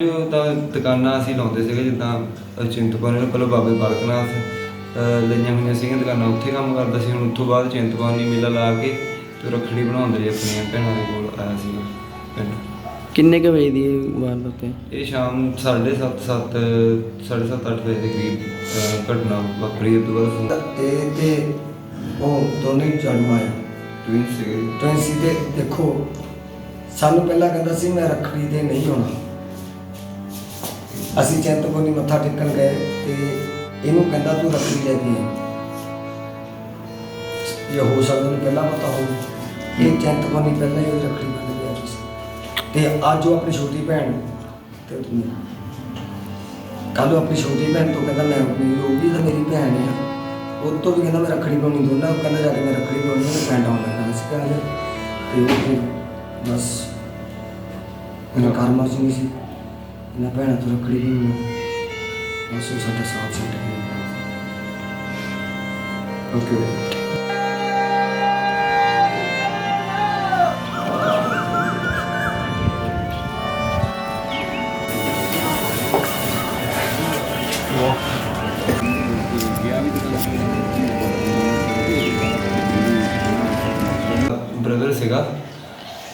ਜੋ ਤਾਂ ਦੁਕਾਨਾਂ ਅਸੀਂ ਲਾਉਂਦੇ ਸੀਗੇ ਜਿੱਦਾਂ ਅ, ਚਿੰਤਪੁਰਨੀ ਨੂੰ ਪਹਿਲਾਂ ਬਾਬੇ ਬਾਲਕਨਾਥ ਅ, ਲਈਆਂ ਹੋਈਆਂ ਸੀਗੀਆਂ ਦੁਕਾਨਾਂ ਉੱਥੇ ਕੰਮ ਕਰਦਾ ਸੀ ਹੁਣ ਉੱਥੋਂ ਬਾਅਦ ਚਿੰਤਪੁਰਨੀ ਮੇਲਾ ਲਾ ਕੇ ਤੇ ਰੱਖੜੀ ਬਣਾਉਂਦੇ ਲਈ ਆਪਣੀਆਂ ਭੈਣਾਂ ਦੇ ਕੋਲ ਆਇਆ ਸੀਗਾ ਪਿੰਡ। ਕਿੰਨੇ ਕੁ ਵਜੇ ਦੀ ਇਹ ਵਾਰਦਾਤ ਹੈ ਇਹ ਸ਼ਾਮ 7:30 7 7:30 ਅੱਠ ਵਜੇ ਦੇ ਕਰੀਬ ਘਟਨਾ ਵਾਪਰੀ ਉਸ ਤੋਂ ਬਾਅਦ ਫੋਨ ਇਹ ਤੇ ਉਹ ਦੋਨੇ ਜਨਮ ਆਇਆ ਟਵਿਨ ਸੀਗੇ। ਦੇ ਦੇਖੋ ਸਾਨੂੰ ਪਹਿਲਾਂ ਕਹਿੰਦਾ ਸੀ ਮੈਂ ਰੱਖੜੀ ਤੇ ਨਹੀਂ ਆਉਣਾ। ਅਸੀਂ ਚਿੰਤਪੁਰਨੀ ਮੱਥਾ ਟੇਕਣ ਗਏ ਤੇ ਇਹਨੂੰ ਕਹਿੰਦਾ ਤੂੰ ਰੱਖੜੀ ਲੈ ਕੇ ਆ ਇਹ ਹੋ ਸਕਦਾ ਨੂੰ ਪਹਿਲਾਂ ਪਤਾ ਹੋਵੇ। ਇਹ ਚਿੰਤਪੁਰਨੀ ਪਹਿਲਾਂ ਹੀ ਉਹਦੀ ਰੱਖੜੀ ਬੰਨ ਗਿਆ ਸੀ ਤੇ ਅੱਜ ਉਹ ਆਪਣੀ ਛੋਟੀ ਭੈਣ ਤੇ ਕੱਲ ਆਪਣੀ ਛੋਟੀ ਭੈਣ ਤੋਂ ਕਹਿੰਦਾ ਮੈਂ ਆਪਣੀ, ਉਹ ਵੀ ਤਾਂ ਮੇਰੀ ਭੈਣ ਹੈ। ਉਹ ਤੋਂ ਵੀ ਕਹਿੰਦਾ ਮੈਂ ਰੱਖੜੀ ਪਾਉਣੀ ਦੋਨਾਂ ਨੂੰ, ਕਹਿੰਦਾ ਜਾ ਕੇ ਮੈਂ ਰੱਖੜੀ ਪਾਉਣੀ ਹੈ ਮੈਂ ਆਉਣ ਲੱਗਾ ਸੀ ਕਹਿੰਦਾ ਤੇ ਉਹ ਫਿਰ ਬਸ, ਮੇਰਾ ਕਰਮਾ ਸੀ ਨਹੀਂ ਸੀ। ਇਹਨਾਂ ਭੈਣਾਂ ਤੋਂ ਰੱਖੜੀ ਵੀ ਬਸ ਉਹ ਸਾਡਾ ਸਾਥ ਛੱਡ ਕੇ ਓਕੇ ਬ੍ਰਦਰ ਸੀਗਾ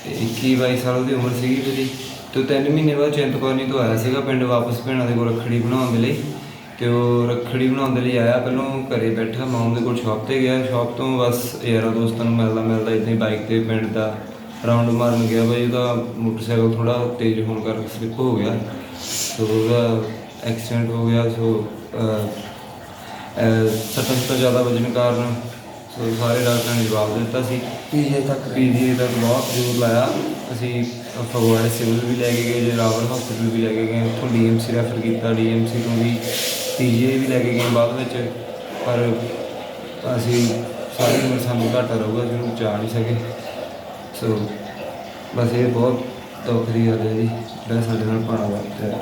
ਤੇ 21 22 ਸਾਲ ਦੀ ਉਮਰ ਸੀਗੀ ਮੇਰੀ ਤੇ ਉਹ ਤਿੰਨ ਮਹੀਨੇ ਬਾਅਦ ਚਿੰਤਪੁਰਨੀ ਤੋਂ ਆਇਆ ਸੀਗਾ ਪਿੰਡ ਵਾਪਸ ਭੈਣਾਂ ਦੇ ਕੋਲ ਰੱਖੜੀ ਬਣਾਉਣ ਦੇ ਲਈ ਤੇ ਉਹ ਰੱਖੜੀ ਬਣਾਉਣ ਦੇ ਲਈ ਆਇਆ ਪਹਿਲਾਂ ਘਰੇ ਬੈਠਾ ਮਾਂ ਦੇ ਕੋਲ ਸ਼ਾਪ ਤੇ ਗਿਆ ਸ਼ਾਪ ਤੋਂ ਬਸ ਯਾਰਾਂ ਦੋਸਤਾਂ ਨੂੰ ਮਿਲਦਾ ਮਿਲਦਾ ਇਦਾਂ ਹੀ ਬਾਈਕ ਤੇ ਪਿੰਡ ਦਾ ਰਾਉਂਡ ਮਾਰਨ ਗਿਆ ਬਈ ਉਹਦਾ ਮੋਟਰਸਾਈਕਲ ਥੋੜਾ ਤੇਜ਼ ਹੋਣ ਕਰਕੇ ਸਲਿੱਪ ਹੋ ਗਿਆ ਸੋ ਉਹਦਾ ਐਕਸੀਡੈਂਟ ਹੋ ਗਿਆ ਸੋ ਅਹ, ਅਹ, ਸੱਟਾਂ ਸੁੱਟਾਂ ਜ਼ਿਆਦਾ ਵੱਜਣ ਕਾਰਨ ਸੋ ਸਾਰੇ ਡਾਕਟਰਾਂ ਨੇ ਜਵਾਬ ਦਿੱਤਾ ਸੀ। ਪੀਜੇ ਤੱਕ। ਪੀਜੀ ਤੱਕ ਬਹੁਤ ਜ਼ੋਰ ਲਾਇਆ। ਅਸੀਂ ਫਗਵਾੜੇ ਸਿਵਲ ਵੀ ਲੈ ਕੇ ਗਏ ਜੇ ਰਾਵਲ ਹਸਪੀਟਲ ਵੀ ਲੈ ਕੇ ਗਏ ਉੱਥੋਂ ਡੀਐਮਸੀ ਰੈਫਰ ਕੀਤਾ। ਡੀਐਮਸੀ ਤੋਂ ਵੀ ਪੀਜੀ ਵੀ ਲੈ ਕੇ ਗਏ ਬਾਅਦ ਵਿੱਚ। ਪਰ ਅਸੀਂ ਸਾਰੀ ਉਮਰ ਸਾਨੂੰ ਘਾਟਾ ਰਹੂਗਾ ਜਿਹਨੂੰ ਬਚਾ ਨਹੀਂ ਸਕੇ। ਸੋ ਬਸ ਇਹ ਬਹੁਤ ਦੁੱਖ ਦੀ ਗੱਲ ਹੈ ਜੀ ਜਿਹੜਾ ਸਾਡੇ ਨਾਲ ਪਾਣਾ ਵਾਪਰਿਆ।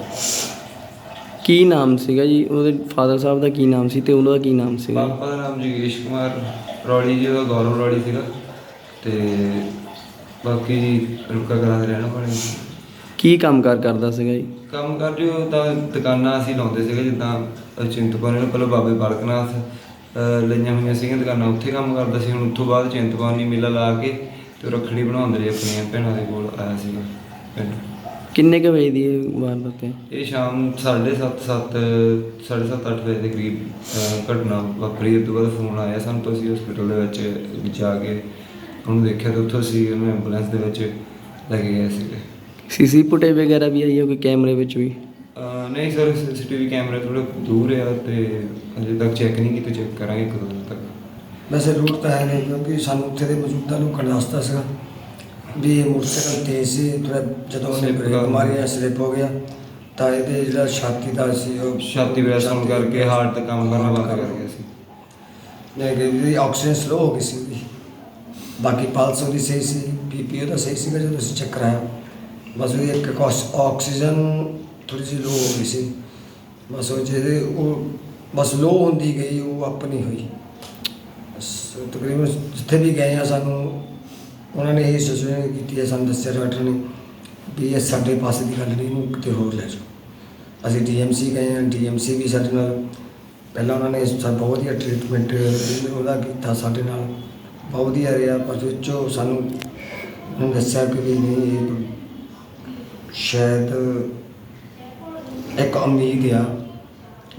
ਕੀ ਨਾਮ ਸੀਗਾ ਜੀ? ਉਹਦੇ ਫਾਦਰ ਸਾਹਿਬ ਦਾ ਕੀ ਨਾਮ ਸੀ ਤੇ ਉਹਨਾਂ ਦਾ ਕੀ ਨਾਮ ਸੀਗਾ? ਪਾਪਾ ਦਾ ਨਾਮ ਜਗੇਸ਼ ਕੁਮਾਰ। ਰੌਲੀ ਜੀ ਉਹਦਾ ਗੌਰਵ ਰੌਲੀ ਸੀਗਾ ਤੇ ਬਾਕੀ ਜੀ ਰੁਕਾ ਕਰਾਂ ਦੇ ਰਹਿਣਾ ਪਾਣੀ ਕੀ ਕੰਮਕਾਰ ਕਰਦਾ ਸੀਗਾ ਜੀ? ਕੰਮ ਕਰ ਜੋ ਤਾਂ ਦੁਕਾਨਾਂ ਅਸੀਂ ਲਾਉਂਦੇ ਸੀਗੇ ਜਿੱਦਾਂ ਚਿੰਤਪੁਰਨੀ ਨੂੰ ਪਹਿਲਾਂ ਬਾਬੇ ਬਾਲਕਨਾਥ ਅ, ਲਈਆਂ ਹੋਈਆਂ ਸੀਗੀਆਂ ਦੁਕਾਨਾਂ ਉੱਥੇ ਕੰਮ ਕਰਦਾ ਸੀ। ਹੁਣ ਉੱਥੋਂ ਬਾਅਦ ਚਿੰਤਪੁਰਨੀ ਮੇਲਾ ਲਾ ਕੇ ਤੇ ਰੱਖੜੀ ਬਣਾਉਂਦੇ ਲਈ ਆਪਣੀਆਂ ਭੈਣਾਂ ਦੇ ਕੋਲ ਆਇਆ ਸੀਗਾ ਪਿੰਡ। ਕਿੰਨੇ ਕੁ ਵਜੇ ਦੀ ਇਹ ਵਾਰਦਾਤ ਹੈ? ਇਹ ਸ਼ਾਮ 7:30 7 7:30 ਅੱਠ ਵਜੇ ਦੇ ਕਰੀਬ ਘਟਨਾ ਵਾਪਰੀ। ਉਸ ਤੋਂ ਬਾਅਦ ਫੋਨ ਆਇਆ ਸਾਨੂੰ ਤੋਂ ਅਸੀਂ ਹਸਪੀਟਲ ਦੇ ਵਿੱਚ ਜਾ ਕੇ ਉਹਨੂੰ ਦੇਖਿਆ ਤੇ ਉੱਥੋਂ ਅਸੀਂ ਉਹਨੂੰ ਐਂਬੂਲੈਂਸ ਦੇ ਵਿੱਚ ਲੈ ਕੇ ਗਏ ਸੀਗੇ। ਸੀਸੀ ਫੁਟੇਜ ਵਗੈਰਾ ਵੀ ਆਈ ਹੈ ਕੋਈ ਕੈਮਰੇ ਵਿੱਚ ਵੀ? ਅਹ ਨਹੀਂ ਸਰ ਸੀਸੀਟੀਵੀ ਕੈਮਰਾ ਥੋੜਾ ਦੂਰ ਆ ਤੇ ਅਜੇ ਤੱਕ ਚੈੱਕ ਨਹੀਂ ਕੀਤੇ ਚੈੱਕ ਕਰਾਂਗੇ ਇੱਕ ਦੋ ਦਿਨ ਤੱਕ। ਵੈਸੇ ਰੂਟ ਤਾਂ ਹੈ ਨਹੀਂ ਕਿਉਂਕਿ ਸਾਨੂੰ ਉੱਥੇ ਦੇ ਮੌਜੂਦਾ ਲੋਕਾਂ ਨੇ ਦੱਸਤਾ ਸੀਗਾ। ਵੀ ਇਹ ਮੋਟਰਸਾਈਕਲ ਤੇਜ਼ ਸੀ ਥੋੜਾ ਜਦੋਂ ਉਹਨੇ ਬ੍ਰੇਕ ਮਾਰੀ ਜਾਂ ਸਲਿੱਪ ਹੋ ਗਿਆ ਤਾਂ ਇਹਦੇ ਜਿਹੜਾ ਛਾਤੀ ਦਾ ਸੀ ਉਹ ਛਾਤੀ ਹੋਣ ਕਰਕੇ ਹਾਰਟ ਤੇ ਕੰਮ ਕਰਨਾ ਬੰਦ ਕਰ ਗਿਆ ਸੀ। ਨਹੀਂ ਕਿ ਇਹਦੀ ਆਕਸੀਜਨ ਸਲੋ ਹੋ ਗਈ ਸੀ ਉਹਦੀ। ਬਾਕੀ ਪਲਸ ਉਹਦੀ ਸਹੀ ਸੀ ਬੀਪੀ ਉਹਦਾ ਸਹੀ ਸੀਗਾ ਜਦੋਂ ਅਸੀਂ ਚੈੱਕ ਕਰਾਇਆ ਬਸ ਉਹਦੀ ਇੱਕ ਆਕਸ- ਆਕਸੀਜਨ ਥੋੜੀ ਜਿਹੀ ਲੋ ਹੋ ਗਈ ਸੀ। ਬਸ ਉਹ ਜਿਹਦੇ ਉਹ ਬਸ ਲੋ ਹੁੰਦੀ ਗਈ ਉਹ ਨਹੀਂ ਹੋਈ। ਬਸ ਤਕਰੀਬਨ ਜਿੱਥੇ ਵੀ ਗਏ ਆ ਸਾਨੂੰ ਉਹਨਾਂ ਨੇ ਇਹ ਸੋਚਿਆ ਕੀਤੀ ਹੈ, ਸਾਨੂੰ ਦੱਸਿਆ ਡਾਕਟਰ ਨੇ ਵੀ ਇਹ ਸਾਡੇ ਪਾਸੇ ਦੀ ਗੱਲ ਨਹੀਂ, ਇਹਨੂੰ ਕਿਤੇ ਹੋਰ ਲੈ ਜਾਓ। ਅਸੀਂ ਡੀਐਮਸੀ ਗਏ ਹਾਂ ਡੀਐਮਸੀ ਵੀ ਸਾਡੇ ਨਾਲ ਪਹਿਲਾਂ ਉਹਨਾਂ ਨੇ ਸਾਨੂੰ ਬਹੁਤ ਵਧੀਆ ਟ੍ਰੀਟਮੈਂਟ ਉਹਦਾ ਕੀਤਾ ਸਾਡੇ ਨਾਲ। ਬਹੁਤ ਵਧੀਆ ਰਿਹਾ, ਪਰ ਵਿੱਚੋਂ ਸਾਨੂੰ ਉਹਨਾਂ ਦੱਸਿਆ ਕਿ ਵੀ ਨਹੀਂ, ਇਹ ਸ਼ਾਇਦ ਇੱਕ ਉਮੀਦ ਆ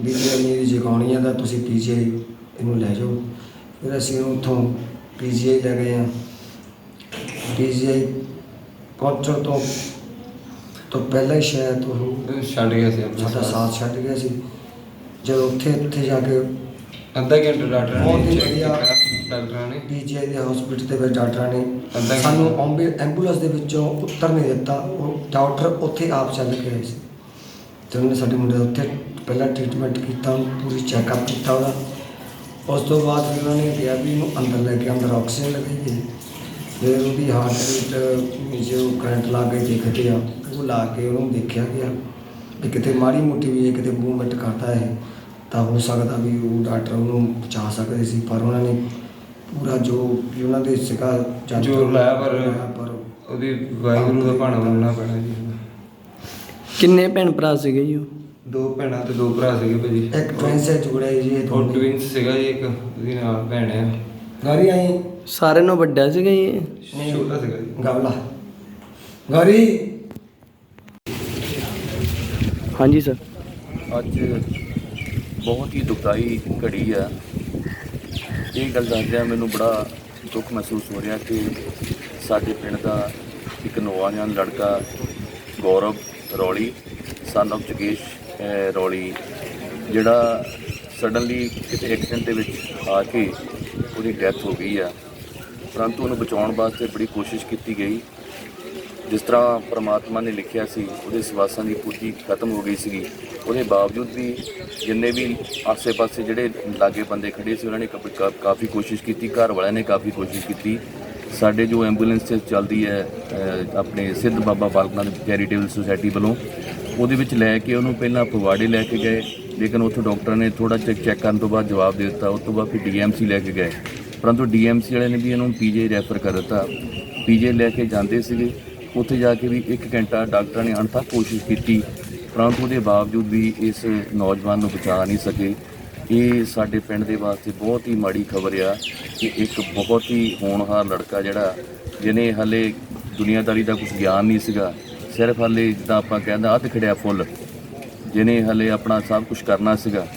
ਵੀ ਜੇ ਉਮੀਦ ਜਗਾਉਣੀ ਆ ਤਾਂ ਤੁਸੀਂ ਪੀਜੀਆਈ ਇਹਨੂੰ ਲੈ ਜਾਓ। ਫਿਰ ਅਸੀਂ ਉਹਨੂੰ ਉੱਥੋਂ ਪੀਜੀਆਈ ਲੈ ਗਏ ਆ ਪੀਜੀਆਈ ਪਹੁੰਚਣ ਤੋਂ ਤੋਂ ਪਹਿਲਾਂ ਹੀ ਸ਼ਾਇਦ ਉਹ ਛੱਡ ਗਿਆ ਸੀ ਆਪਣਾ ਸਾਡਾ ਸਾਥ ਛੱਡ ਗਿਆ ਸੀ। ਜਦੋਂ ਉੱਥੇ ਉੱਥੇ ਜਾ ਕੇ ਅੱਧਾ ਘੰਟਾ ਡਾਕਟਰ ਬਹੁਤ ਨੇ ਚੈੱਕ ਵਧੀਆ। ਕੀਤਾ ਡਾਕਟਰਾਂ ਨੇ। ਪੀਜੀਆਈ ਦੇ ਹਸਪੀਟਲ ਦੇ ਵਿੱਚ ਡਾਕਟਰਾਂ ਨੇ ਸਾਨੂੰ। ਐਂਬੂ- ਐਂਬੂਲੈਂਸ ਦੇ ਵਿੱਚੋਂ ਉੱਤਰ ਨਹੀਂ ਦਿੱਤਾ। ਉਹ ਡਾਕਟਰ ਉੱਥੇ ਆਪ ਚੱਲ ਕੇ ਆਏ ਸੀ। ਤੇ ਉਹਨੇ ਸਾਡੇ ਮੁੰਡੇ ਦਾ ਉੱਥੇ ਪਹਿਲਾਂ ਟ੍ਰੀਟਮੈਂਟ ਕੀਤਾ ਉਹਨੂੰ ਪੂਰੀ ਚੈੱਕਅਪ ਕੀਤਾ ਉਹਦਾ। ਉਸ ਤੋਂ ਬਾਅਦ ਫਿਰ ਉਹਨਾਂ ਨੇ ਕਿਹਾ ਵੀ ਇਹਨੂੰ ਅੰਦਰ ਲੈ ਕੇ ਅੰਦਰ ਆਕਸੀਜਨ ਲਗਾਈਏ ਫਿਰ ਉਹਦੀ ਹਾਰਟ ਰੇਟ ਜੋ ਕਰੰਟ ਲਾ ਕੇ ਦੇਖਦੇ ਆ। ਉਹ ਲਾ ਕੇ ਉਹਨੂੰ ਦੇਖਿਆ ਗਿਆ ਵੀ ਕਿਤੇ ਮਾੜੀ ਮੋਟੀ ਵੀ ਇਹ ਕਿਤੇ ਮੂਵਮੈਂਟ ਕਰਦਾ ਹੈ ਤਾਂ ਹੋ ਸਕਦਾ ਵੀ ਉਹ ਡਾਕਟਰ ਉਹਨੂੰ ਬਚਾ ਸਕਦੇ ਸੀ। ਪਰ ਉਹਨਾਂ ਨੇ ਪੂਰਾ ਜੋ ਵੀ ਉਹਨਾਂ ਦੇ ਜਾਦੂ ਜ਼ੋਰ ਲਾਇਆ ਪਰ ਪਰ ਉਹਦੀ ਵਾਹਿਗੁਰੂ ਦਾ ਭਾਣਾ ਮੰਨਣਾ ਪੈਣਾ ਜੀ। ਕਿੰਨੇ ਭੈਣ ਭਰਾ ਸੀਗੇ ਜੀ ਉਹ? ਦੋ ਭੈਣਾਂ ਤੇ ਦੋ ਭਰਾ ਸੀਗੇ ਭਾਜੀ। ਇੱਕ ਟ੍ਰੇਨ ਸੇ ਜੁੜਿਆ ਹੈ ਜੀ ਇਹ ਉਹ ਟਵਿੰਸ ਸੀਗਾ ਜੀ ਇੱਕ ਉਹਦੀ ਨਾਲ ਭੈਣ ਆ ਗਾਰੀ ਆਈ ਸਾਰਿਆਂ ਨੂੰ ਵੱਡਾ ਸੀਗਾ ਜੀ ਇਹ? ਛੋਟਾ ਸੀਗਾ ਜੀ। ਗਾਵਲਾ। ਗਾਰੀ। ਹਾਂਜੀ ਸਰ। ਅੱਜ ਬਹੁਤ ਹੀ ਦੁਖਦਾਈ ਘੜੀ ਆ। ਇਹ ਗੱਲ ਦੱਸਦਿਆਂ ਮੈਨੂੰ ਬੜਾ ਦੁੱਖ ਮਹਿਸੂਸ ਹੋ ਰਿਹਾ ਕਿ ਸਾਡੇ ਪਿੰਡ ਦਾ ਇੱਕ ਨੌਜਵਾਨ ਲੜਕਾ ਗੌਰਵ ਰੌਲੀ ਸਨ of ਜਗੇਸ਼ ਅਹ, ਰੌਲੀ ਜਿਹੜਾ ਸਡਨਲੀ ਕਿਸੇ ਐਕਸੀਡੈਂਟ ਦੇ ਵਿੱਚ ਆ ਕੇ ਉਹਦੀ ਡੈਥ ਹੋ ਗਈ ਆ। ਪਰੰਤੂ ਉਹਨੂੰ ਬਚਾਉਣ ਵਾਸਤੇ ਬੜੀ ਕੋਸ਼ਿਸ਼ ਕੀਤੀ ਗਈ। ਜਿਸ ਤਰ੍ਹਾਂ ਪ੍ਰਮਾਤਮਾ ਨੇ ਲਿਖਿਆ ਸੀ, ਉਹਦੇ ਸਵਾਸਾਂ ਦੀ ਪੂਰਤੀ ਖਤਮ ਹੋ ਗਈ ਸੀਗੀ। ਉਹਦੇ ਬਾਵਜੂਦ ਵੀ ਜਿੰਨੇ ਵੀ ਆਸੇ-ਪਾਸੇ ਜਿਹੜੇ ਲਾਗੇ ਬੰਦੇ ਖੜੇ ਸੀ, ਉਹਨਾਂ ਨੇ ਕਾਫੀ- ਕਾ- ਕਾਫੀ ਕੋਸ਼ਿਸ਼ ਕੀਤੀ, ਘਰ ਵਾਲਿਆਂ ਨੇ ਕਾਫੀ ਕੋਸ਼ਿਸ਼ ਕੀਤੀ। ਸਾਡੇ ਜੋ ਐਂਬੂਲੈਂਸ ਚੱਲਦੀ ਹੈ ਆਪਣੇ ਸਿੱਧ ਬਾਬਾ ਬਾਲਕਨਾਥ ਚੈਰੀਟੇਬਲ ਸੁਸਾਇਟੀ ਵੱਲੋਂ, ਉਹਦੇ ਵਿੱਚ ਲੈ ਕੇ ਉਹਨੂੰ ਪਹਿਲਾਂ ਫਗਵਾੜੇ ਲੈ ਕੇ ਗਏ, ਲੇਕਿਨ ਉੱਥੋਂ ਡਾਕਟਰ ਨੇ ਥੋੜਾ ਚੈੱਕ ਚੈੱਕ ਕਰਨ ਤੋਂ ਬਾਅਦ ਜਵਾਬ ਦੇ ਦਿੱਤਾ। ਉਸ ਤੋਂ ਬਾਅਦ ਫਿਰ ਡੀਐਮਸੀ ਲੈ ਕੇ ਗਏ। ਪਰੰਤੂ ਡੀਐਮਸੀ ਵਾਲੇ ਨੇ ਵੀ ਇਹਨੂੰ ਪੀਜੀ ਰੈਫਰ ਕਰ ਦਿੱਤਾ। ਪੀਜੀ ਲੈ ਕੇ ਜਾਂਦੇ ਸੀਗੇ। ਉੱਥੇ ਜਾ ਕੇ ਵੀ 1 ਘੰਟਾ ਡਾਕਟਰਾਂ ਨੇ ਅਣਥੱਕ ਕੋਸ਼ਿਸ਼ ਕੀਤੀ। ਪਰੰਤੂ ਉਹਦੇ ਬਾਵਜੂਦ ਵੀ ਇਸ ਨੌਜਵਾਨ ਨੂੰ ਬਚਾ ਨਹੀਂ ਸਕੇ। ਇਹ ਸਾਡੇ ਪਿੰਡ ਦੇ ਵਾਸਤੇ ਬਹੁਤ ਹੀ ਮਾੜੀ ਖਬਰ ਆ ਕਿ ਇੱਕ ਬਹੁਤ ਹੀ ਹੋਣਹਾਰ ਲੜਕਾ ਜਿਹੜਾ, ਜਿਹਨੇ ਹਲੇ ਦੁਨੀਆਦਾਰੀ ਦਾ ਕੁਝ ਗਿਆਨ ਨਹੀਂ ਸੀਗਾ, ਸਿਰਫ ਹਲੇ ਜਿੱਦਾਂ ਆਪਾਂ ਕਹਿੰਦਾ ਅੱਧ ਖੜਿਆ ਫੁੱਲ, ਜਿਹਨੇ ਹਲੇ ਆਪਣਾ ਸਭ ਕੁਝ ਕਰਨਾ ਸੀਗਾ।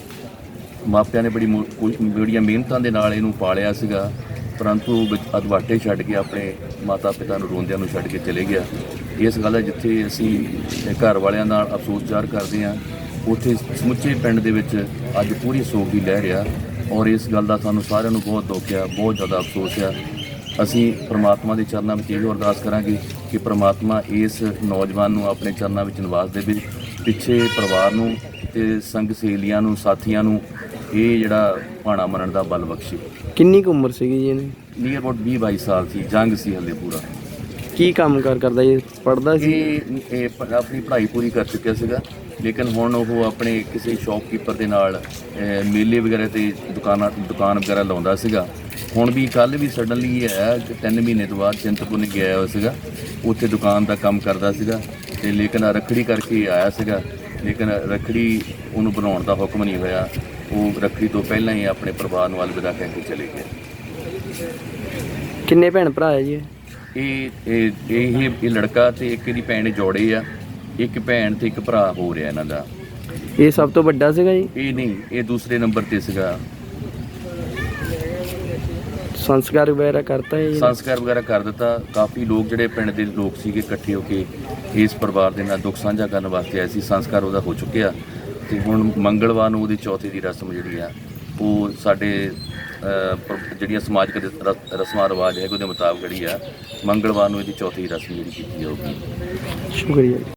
ਮਾਪਿਆਂ ਨੇ ਬੜੀ ਬੜੀਆਂ ਮਿਹਨਤਾਂ ਦੇ ਨਾਲ ਇਹਨੂੰ ਪਾਲਿਆ ਸੀਗਾ। ਪਰੰਤੂ ਵਿੱਚ ਅਦਵਾਟੇ ਛੱਡ ਕੇ ਆਪਣੇ ਮਾਤਾ ਪਿਤਾ ਨੂੰ ਰੋਂਦਿਆਂ ਨੂੰ ਛੱਡ ਕੇ ਚਲੇ ਗਿਆ। ਇਸ ਗੱਲ ਦਾ ਜਿੱਥੇ ਅਸੀਂ ਘਰ ਵਾਲਿਆਂ ਨਾਲ ਅਫਸੋਸ ਜ਼ਾਹਰ ਕਰਦੇ ਹਾਂ, ਉੱਥੇ ਸਮੁੱਚੇ ਪਿੰਡ ਦੇ ਵਿੱਚ ਅੱਜ ਪੂਰੀ ਸੋਗ ਦੀ ਲਹਿਰ ਆ ਔਰ ਇਸ ਗੱਲ ਦਾ ਸਾਨੂੰ ਸਾਰਿਆਂ ਨੂੰ ਬਹੁਤ ਦੁੱਖ ਆ, ਬਹੁਤ ਜ਼ਿਆਦਾ ਅਫਸੋਸ ਆ। ਅਸੀਂ ਪ੍ਰਮਾਤਮਾ ਦੇ ਚਰਨਾਂ ਵਿੱਚ ਇਹੋ ਅਰਦਾਸ ਕਰਾਂਗੇ ਕਿ ਪ੍ਰਮਾਤਮਾ ਇਸ ਨੌਜਵਾਨ ਨੂੰ ਆਪਣੇ ਚਰਨਾਂ ਵਿੱਚ ਨਿਵਾਸ ਦੇਵੇ। ਪਿੱਛੇ ਪਰਿਵਾਰ ਨੂੰ ਤੇ ਸੰਗ ਸਹੇਲੀਆਂ ਨੂੰ, ਸਾਥੀਆਂ ਨੂੰ ਇਹ ਜਿਹੜਾ ਭਾਣਾ ਮੰਨਣ ਦਾ ਬਲ ਬਖਸ਼ੇ। ਕਿੰਨੀ ਕੁ ਉਮਰ ਸੀਗੀ ਜੀ ਇਹਨੇ ਨੀਅਰ ਅਬਾਊਟ 20 22 ਸਾਲ ਸੀ ਜੰਗ ਸੀ ਹਲੇ ਪੂਰਾ। ਕੀ ਕੰਮ ਕਾਰ ਕਰਦਾ ਜੀ? ਪੜਦਾ ਸੀ? ਇਹ ਇਹ ਪ- ਆਪਣੀ ਪੜ੍ਹਾਈ ਪੂਰੀ ਕਰ ਚੁੱਕਿਆ ਸੀਗਾ ਲੇਕਿਨ ਹੁਣ ਉਹ ਆਪਣੇ ਕਿਸੇ ਸ਼ੌਪਕੀਪਰ ਦੇ ਨਾਲ ਅਹ, ਮੇਲੇ ਵਗੈਰਾ ਤੇ ਦੁਕਾਨਾਂ ਦੁਕਾਨ ਵਗੈਰਾ ਲਾਉਂਦਾ ਸੀਗਾ। ਹੁਣ ਵੀ ਕੱਲ ਵੀ ਸਡਨਲੀ ਇਹ ਹੈ ਕਿ 3 ਮਹੀਨੇ ਤੋਂ ਬਾਅਦ ਚਿੰਤਪੁਰਨੀ ਗਿਆ ਹੋਇਆ ਸੀਗਾ। ਉੱਥੇ ਦੁਕਾਨ ਦਾ ਕੰਮ ਕਰਦਾ ਸੀਗਾ ਤੇ ਲੇਕਿਨ ਰਖੜੀ ਕਰਕੇ ਆਇਆ ਸੀਗਾ। ਲੇਕਿਨ ਰਖੜੀ ਉਹਨੂੰ ਬਣਾਉਣ ਦਾ ਹੁਕਮ ਨਹੀਂ ਹੋਇਆ। ਉਹ ਰਖੜੀ ਤੋਂ ਪਹਿਲਾਂ ਹੀ ਆਪਣੇ ਪਰਿਵਾਰ ਨੂੰ ਅਲਵਿਦਾ ਕਹਿ ਕੇ ਚਲੇ ਗਿਆ ਕਿੰਨੇ ਭੈਣ ਭਰਾ ਹੈ ਜੀ ਇਹ? ਇਹ ਇਹ ਇਹ ਲੜਕਾ ਤੇ ਇੱਕ ਇਹਦੀ ਭੈਣ ਜੋੜੇ ਆ। ਇੱਕ ਭੈਣ ਤੇ ਇੱਕ ਭਰਾ ਹੋ ਰਿਹਾ ਇਹਨਾਂ ਦਾ। ਇਹ ਸਭ ਤੋਂ ਵੱਡਾ ਸੀਗਾ ਜੀ? ਇਹ ਨਹੀਂ ਇਹ ਦੂਸਰੇ ਨੰਬਰ ਤੇ ਸੀਗਾ। ਸੰਸਕਾਰ ਵਗੈਰਾ ਕਰਤਾ ਹੈ ਜੀ? ਸੰਸਕਾਰ ਵਗੈਰਾ ਕਰ ਦਿੱਤਾ। ਕਾਫੀ ਲੋਕ ਜਿਹੜੇ ਪਿੰਡ ਦੇ ਲੋਕ ਸੀਗੇ ਇਕੱਠੇ ਹੋ ਕੇ ਇਸ ਪਰਿਵਾਰ ਦੇ ਨਾਲ ਦੁੱਖ ਸਾਂਝਾ ਕਰਨ ਵਾਸਤੇ ਆਏ ਸੀ। ਸੰਸਕਾਰ ਉਹਦਾ ਹੋ ਚੁੱਕਿਆ। ਤੇ ਹੁਣ ਮੰਗਲਵਾਰ ਨੂੰ ਉਹਦੀ ਚੌਥੀ ਦੀ ਰਸਮ ਜਿਹੜੀ ਆ, ਉਹ ਸਾਡੇ ਜਿਹੜੀਆਂ ਸਮਾਜਿਕ ਰਸਮਾਂ, ਰਿਵਾਜ ਹੈਗੇ ਉਹਦੇ ਮੁਤਾਬਕ ਜਿਹੜੀ ਆ, ਮੰਗਲਵਾਰ ਨੂੰ ਇਹਦੀ ਚੌਥੀ ਰਸਮ ਜਿਹੜੀ ਕੀਤੀ ਜਾਊਗੀ। ਸ਼ੁਕਰੀਆ ਜੀ।